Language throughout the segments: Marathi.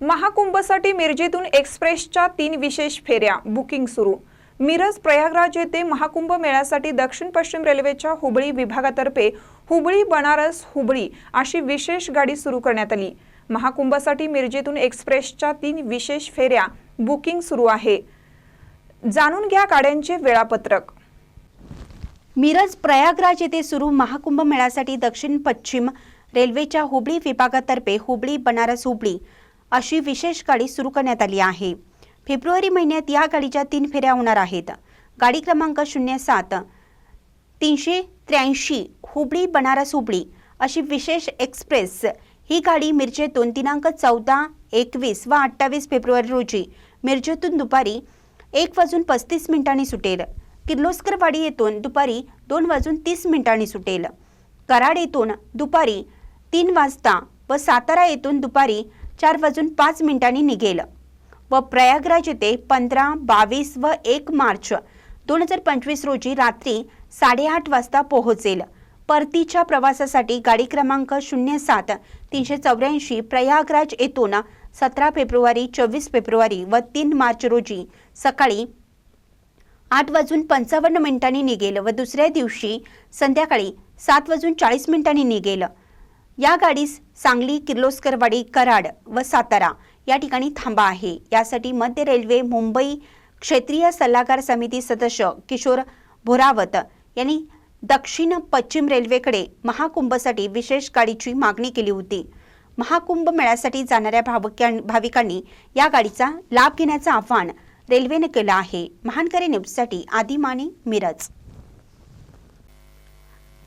महाकुंभसाठी मिरजेतून एक्सप्रेसच्या तीन विशेष फेऱ्या बुकिंग सुरू. मिरज प्रयागराज येथे महाकुंभ मेळ्यासाठी दक्षिण पश्चिम रेल्वेच्या हुबळी विभागातर्फे हुबळी बनारस हुबळी अशी विशेष गाडी सुरू करण्यात आली. महाकुंभसाठी मिरजेतून एक्सप्रेसच्या तीन विशेष फेऱ्या बुकिंग सुरू आहे. जाणून घ्या गाड्यांचे वेळापत्रक. मिरज प्रयागराज येथे सुरू महाकुंभ मेळ्यासाठी दक्षिण पश्चिम रेल्वेच्या हुबळी विभागातर्फे हुबळी बनारस हुबळी. अशी विशेष गाडी सुरू करण्यात आली आहे. फेब्रुवारी महिन्यात या गाडीच्या तीन फेऱ्या होणार आहेत. गाडी क्रमांक शून्य सात तीनशे त्र्याऐंशी हुबळी बनारस हुबळी अशी विशेष एक्सप्रेस ही गाडी मिरजेतून दिनांक चौदा एकवीस व अठ्ठावीस फेब्रुवारी रोजी मिरजेतून दुपारी एक वाजून पस्तीस मिनिटांनी सुटेल. किर्लोस्करवाडी येथून दुपारी दोन वाजून तीस मिनिटांनी सुटेल. कराड येथून दुपारी तीन वाजता व सातारा येथून दुपारी चार वाजून पाच मिनिटांनी निघेल. व प्रयागराज येथे पंधरा बावीस व एक मार्च दोन हजार पंचवीस रोजी रात्री साडेआठ वाजता पोहोचेल. परतीच्या प्रवासासाठी गाडी क्रमांक शून्य सात तीनशे चौऱ्याऐंशी प्रयागराज येथून सतरा फेब्रुवारी चोवीस फेब्रुवारी व तीन मार्च रोजी सकाळी आठ वाजून पंचावन्न मिनिटांनी निघेल व दुसऱ्या दिवशी संध्याकाळी सात वाजून चाळीस मिनिटांनी निघेल. या गाडीस सांगली किर्लोस्करवाडी कराड व सातारा या ठिकाणी थांबा आहे. यासाठी मध्य रेल्वे मुंबई क्षेत्रीय सल्लागार समिती सदस्य किशोर भोरावत यांनी दक्षिण पश्चिम रेल्वेकडे महाकुंभसाठी विशेष गाडीची मागणी केली होती. महाकुंभ मेळ्यासाठी जाणाऱ्या भाविकां- भाविकांनी या गाडीचा लाभ घेण्याचं आव्हान रेल्वेने केलं आहे. महानकरी न्यूजसाठी आदी माने मिरज.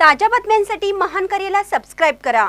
ताज्या बातम्यांसाठी महानकरीला सबस्क्राईब करा.